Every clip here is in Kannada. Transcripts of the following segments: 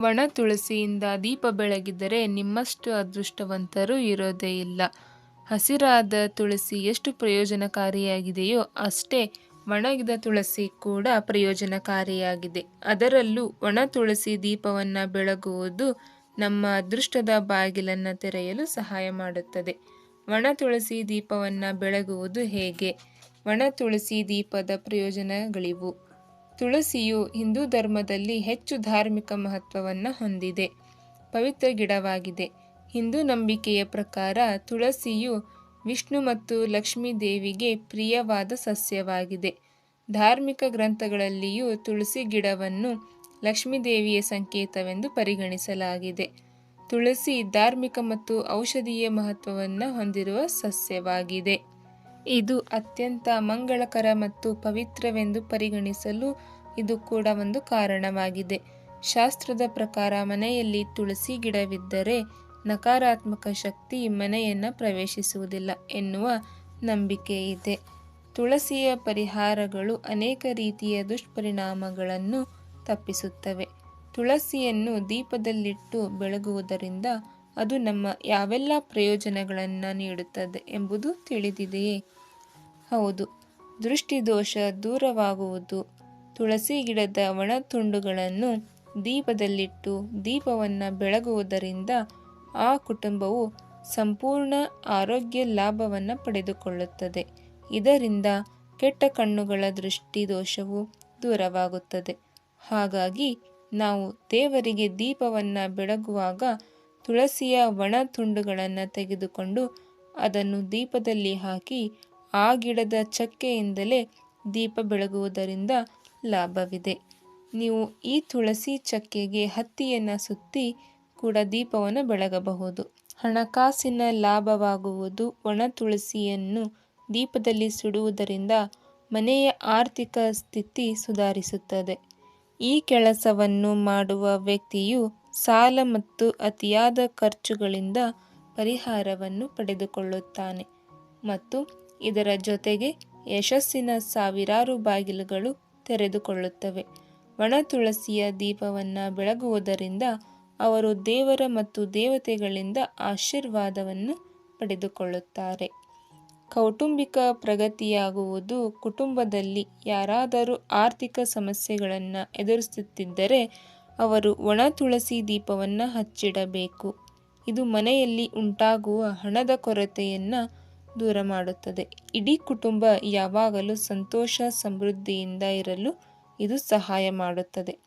ಒಣ ತುಳಸಿಯಿಂದ ದೀಪ ಬೆಳಗಿದರೆ ನಿಮ್ಮಷ್ಟು ಅದೃಷ್ಟವಂತರು ಇರೋದೇ ಇಲ್ಲ. ಹಸಿರಾದ ತುಳಸಿ ಎಷ್ಟು ಪ್ರಯೋಜನಕಾರಿಯಾಗಿದೆಯೋ ಅಷ್ಟೇ ಒಣಗಿದ ತುಳಸಿ ಕೂಡ ಪ್ರಯೋಜನಕಾರಿಯಾಗಿದೆ. ಅದರಲ್ಲೂ ಒಣ ತುಳಸಿ ದೀಪವನ್ನು ಬೆಳಗುವುದು ನಮ್ಮ ಅದೃಷ್ಟದ ಬಾಗಿಲನ್ನು ತೆರೆಯಲು ಸಹಾಯ ಮಾಡುತ್ತದೆ. ಒಣ ತುಳಸಿ ದೀಪವನ್ನು ಬೆಳಗುವುದು ಹೇಗೆ? ಒಣ ತುಳಸಿ ದೀಪದ ಪ್ರಯೋಜನಗಳಿವು. ತುಳಸಿಯು ಹಿಂದೂ ಧರ್ಮದಲ್ಲಿ ಹೆಚ್ಚು ಧಾರ್ಮಿಕ ಮಹತ್ವವನ್ನು ಹೊಂದಿದೆ. ಪವಿತ್ರ ಗಿಡವಾಗಿದೆ. ಹಿಂದೂ ನಂಬಿಕೆಯ ಪ್ರಕಾರ ತುಳಸಿಯು ವಿಷ್ಣು ಮತ್ತು ಲಕ್ಷ್ಮೀ ದೇವಿಗೆ ಪ್ರಿಯವಾದ ಸಸ್ಯವಾಗಿದೆ. ಧಾರ್ಮಿಕ ಗ್ರಂಥಗಳಲ್ಲಿಯೂ ತುಳಸಿ ಗಿಡವನ್ನು ಲಕ್ಷ್ಮೀ ದೇವಿಯ ಸಂಕೇತವೆಂದು ಪರಿಗಣಿಸಲಾಗಿದೆ. ತುಳಸಿ ಧಾರ್ಮಿಕ ಮತ್ತು ಔಷಧೀಯ ಮಹತ್ವವನ್ನು ಹೊಂದಿರುವ ಸಸ್ಯವಾಗಿದೆ. ಇದು ಅತ್ಯಂತ ಮಂಗಳಕರ ಮತ್ತು ಪವಿತ್ರವೆಂದು ಪರಿಗಣಿಸಲು ಇದು ಕೂಡ ಒಂದು ಕಾರಣವಾಗಿದೆ. ಶಾಸ್ತ್ರದ ಪ್ರಕಾರ ಮನೆಯಲ್ಲಿ ತುಳಸಿ ಗಿಡವಿದ್ದರೆ ನಕಾರಾತ್ಮಕ ಶಕ್ತಿ ಮನೆಯನ್ನು ಪ್ರವೇಶಿಸುವುದಿಲ್ಲ ಎನ್ನುವ ನಂಬಿಕೆ ಇದೆ. ತುಳಸಿಯ ಪರಿಹಾರಗಳು ಅನೇಕ ರೀತಿಯ ದುಷ್ಪರಿಣಾಮಗಳನ್ನು ತಪ್ಪಿಸುತ್ತವೆ. ತುಳಸಿಯನ್ನು ದೀಪದಲ್ಲಿಟ್ಟು ಬೆಳಗುವುದರಿಂದ ಅದು ನಮ್ಮ ಯಾವೆಲ್ಲ ಪ್ರಯೋಜನಗಳನ್ನು ನೀಡುತ್ತದೆ ಎಂಬುದು ತಿಳಿದಿದೆಯೇ? ಹೌದು, ದೃಷ್ಟಿದೋಷ ದೂರವಾಗುವುದು. ತುಳಸಿ ಗಿಡದ ಒಣ ತುಂಡುಗಳನ್ನು ದೀಪದಲ್ಲಿಟ್ಟು ದೀಪವನ್ನು ಬೆಳಗುವುದರಿಂದ ಆ ಕುಟುಂಬವು ಸಂಪೂರ್ಣ ಆರೋಗ್ಯ ಲಾಭವನ್ನು ಪಡೆದುಕೊಳ್ಳುತ್ತದೆ. ಇದರಿಂದ ಕೆಟ್ಟ ಕಣ್ಣುಗಳ ದೃಷ್ಟಿ ದೋಷವು ದೂರವಾಗುತ್ತದೆ. ಹಾಗಾಗಿ ನಾವು ದೇವರಿಗೆ ದೀಪವನ್ನು ಬೆಳಗುವಾಗ ತುಳಸಿಯ ಒಣ ತುಂಡುಗಳನ್ನು ತೆಗೆದುಕೊಂಡು ಅದನ್ನು ದೀಪದಲ್ಲಿ ಹಾಕಿ ಆ ಗಿಡದ ಚಕ್ಕೆಯಿಂದಲೇ ದೀಪ ಬೆಳಗುವುದರಿಂದ ಲಾಭವಿದೆ. ನೀವು ಈ ತುಳಸಿ ಚಕ್ಕೆಗೆ ಹತ್ತಿಯನ್ನು ಸುತ್ತಿ ಕೂಡ ದೀಪವನ್ನು ಬೆಳಗಬಹುದು. ಹಣಕಾಸಿನ ಲಾಭವಾಗುವುದು ಒಣ ತುಳಸಿಯನ್ನು ದೀಪದಲ್ಲಿ ಸುಡುವುದರಿಂದ ಮನೆಯ ಆರ್ಥಿಕ ಸ್ಥಿತಿ ಸುಧಾರಿಸುತ್ತದೆ. ಈ ಕೆಲಸವನ್ನು ಮಾಡುವ ವ್ಯಕ್ತಿಯು ಸಾಲ ಮತ್ತು ಅತಿಯಾದ ಖರ್ಚುಗಳಿಂದ ಪರಿಹಾರವನ್ನು ಪಡೆದುಕೊಳ್ಳುತ್ತಾನೆ ಮತ್ತು ಇದರ ಜೊತೆಗೆ ಯಶಸ್ಸಿನ ಸಾವಿರಾರು ಬಾಗಿಲುಗಳು ತೆರೆದುಕೊಳ್ಳುತ್ತವೆ. ಒಣ ತುಳಸಿಯ ದೀಪವನ್ನು ಬೆಳಗುವುದರಿಂದ ಅವರು ದೇವರ ಮತ್ತು ದೇವತೆಗಳಿಂದ ಆಶೀರ್ವಾದವನ್ನು ಪಡೆದುಕೊಳ್ಳುತ್ತಾರೆ. ಕೌಟುಂಬಿಕ ಪ್ರಗತಿಯಾಗುವುದು ಕುಟುಂಬದಲ್ಲಿ ಯಾರಾದರೂ ಆರ್ಥಿಕ ಸಮಸ್ಯೆಗಳನ್ನು ಎದುರಿಸುತ್ತಿದ್ದರೆ ಅವರು ಒಣ ತುಳಸಿ ದೀಪವನ್ನು ಹಚ್ಚಿಡಬೇಕು. ಇದು ಮನೆಯಲ್ಲಿ ಉಂಟಾಗುವ ಹಣದ ಕೊರತೆಯನ್ನು ದೂರ ಮಾಡುತ್ತದೆ. ಇಡೀ ಕುಟುಂಬ ಯಾವಾಗಲೂ ಸಂತೋಷ, ಸಮೃದ್ಧಿಯಿಂದ ಇರಲು ಇದು ಸಹಾಯ ಮಾಡುತ್ತದೆ.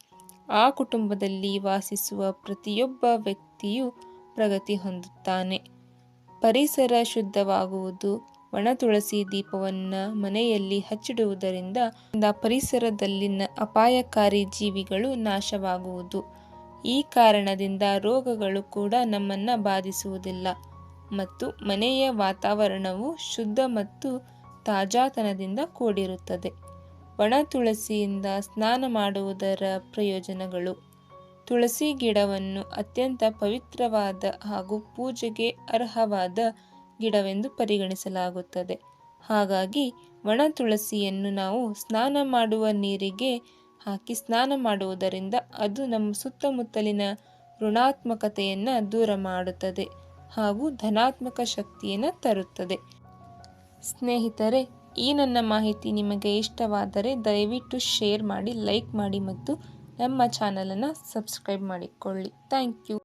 ಆ ಕುಟುಂಬದಲ್ಲಿ ವಾಸಿಸುವ ಪ್ರತಿಯೊಬ್ಬ ವ್ಯಕ್ತಿಯು ಪ್ರಗತಿ ಹೊಂದುತ್ತಾನೆ. ಪರಿಸರ ಶುದ್ಧವಾಗುವುದು ಒಣ ತುಳಸಿ ದೀಪವನ್ನು ಮನೆಯಲ್ಲಿ ಹಚ್ಚಿಡುವುದರಿಂದ ಪರಿಸರದಲ್ಲಿನ ಅಪಾಯಕಾರಿ ಜೀವಿಗಳು ನಾಶವಾಗುವುದು. ಈ ಕಾರಣದಿಂದ ರೋಗಗಳು ಕೂಡ ನಮ್ಮನ್ನು ಬಾಧಿಸುವುದಿಲ್ಲ. ಮತ್ತು ಮನೆಯ ವಾತಾವರಣವು ಶುದ್ಧ ಮತ್ತು ತಾಜಾತನದಿಂದ ಕೂಡಿರುತ್ತದೆ. ಒಣ ತುಳಸಿಯಿಂದ ಸ್ನಾನ ಮಾಡುವುದರ ಪ್ರಯೋಜನಗಳು. ತುಳಸಿ ಗಿಡವನ್ನು ಅತ್ಯಂತ ಪವಿತ್ರವಾದ ಹಾಗೂ ಪೂಜೆಗೆ ಅರ್ಹವಾದ ಗಿಡವೆಂದು ಪರಿಗಣಿಸಲಾಗುತ್ತದೆ. ಹಾಗಾಗಿ ಒಣ ತುಳಸಿಯನ್ನು ನಾವು ಸ್ನಾನ ಮಾಡುವ ನೀರಿಗೆ ಹಾಕಿ ಸ್ನಾನ ಮಾಡುವುದರಿಂದ ಅದು ನಮ್ಮ ಸುತ್ತಮುತ್ತಲಿನ ಋಣಾತ್ಮಕತೆಯನ್ನು ದೂರ ಮಾಡುತ್ತದೆ ಹಾಗೂ ಧನಾತ್ಮಕ ಶಕ್ತಿಯನ್ನು ತರುತ್ತದೆ. ಸ್ನೇಹಿತರೆ, ಈ ನನ್ನ ಮಾಹಿತಿ ನಿಮಗೆ ಇಷ್ಟವಾದರೆ ದಯವಿಟ್ಟು ಶೇರ್ ಮಾಡಿ, ಲೈಕ್ ಮಾಡಿ ಮತ್ತು ನಮ್ಮ ಚಾನಲನ್ನು ಸಬ್ಸ್ಕ್ರೈಬ್ ಮಾಡಿಕೊಳ್ಳಿ. Thank you.